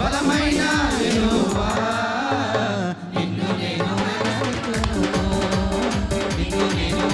బలమైన నిన్ను నేను నిన్ను నేను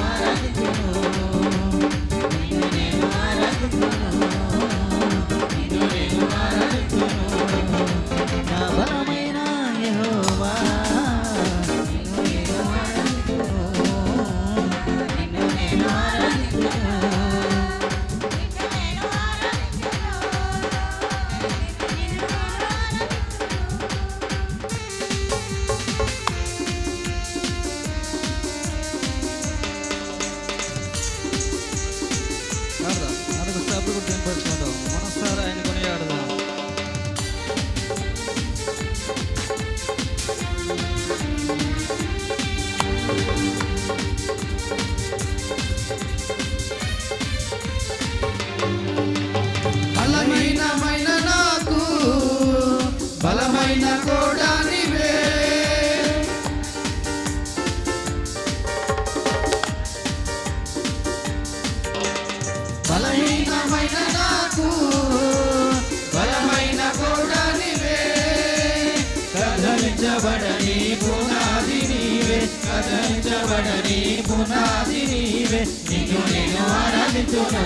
కదలించబడని పునాది నీవే నిన్ను నేను ఆరాధించును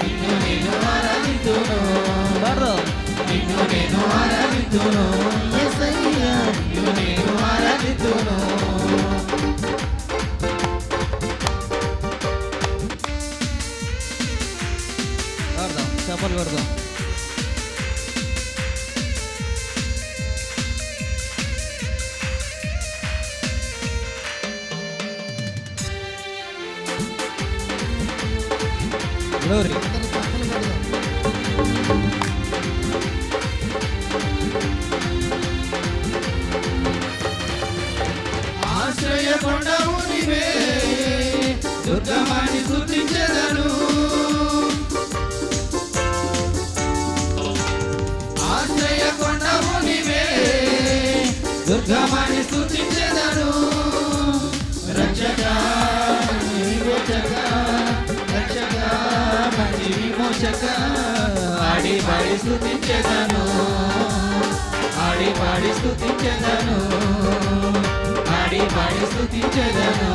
నిన్ను నేను ఆరాధించును నిన్ను నేను ఆరాధించును నిన్ను నేను ఆరాధించును పాడదాం చేపలు పెడదాం గ్లోరీ ఆశ్రయ నీవే దుర్గమాని స్తుతించెదను ఆశ్రయ కొండ నీవే దుర్గమాని స్తుతించెదను రక్షక విమోచక మంచి ఆడి పాడి స్తుతించెదను ఆడి పాడి స్తుతించెదను ఆడి పాడి స్తుతించెదను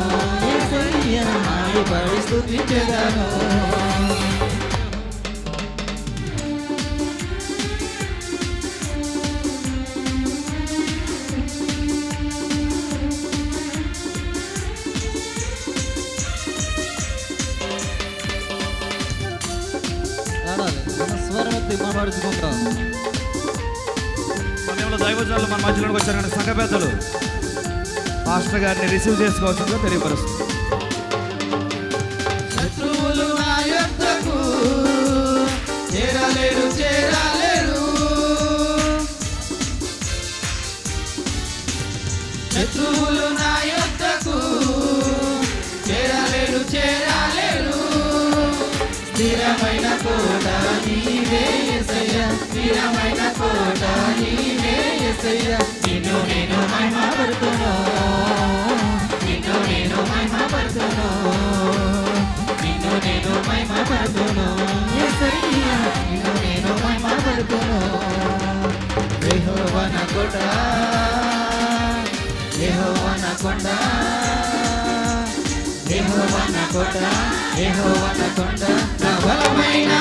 ఆడి పాడి స్తుతించెదను స్వరమెత్తి మాట్లాడుకుంటాం సమయంలో దైవజనులు మన మధ్యలోకి వచ్చారు కానీ సంఘ పెద్దలు మాస్టర్ గారిని రిసీవ్ చేసుకోవాల్సిందిగా తెలియపరుస్తుంది. శత్రువులు నా చేరలేరు చేరలేరు. శత్రువులు నా చేరలేరు చేరలేరు. నీవే యేసయ్య నిన్ను నేను మహిమపడుతున్నా నిన్ను నేను మహిమపడుతున్నా నిన్ను నేను మహిమపడుతున్నా యేసయ్య నిన్ను నేను మహిమపడుతున్నా యెహోవా నా యెహోవా నా కొండ. యెహోవా నా కోట యెహోవా నా కొండ. నా బలమైన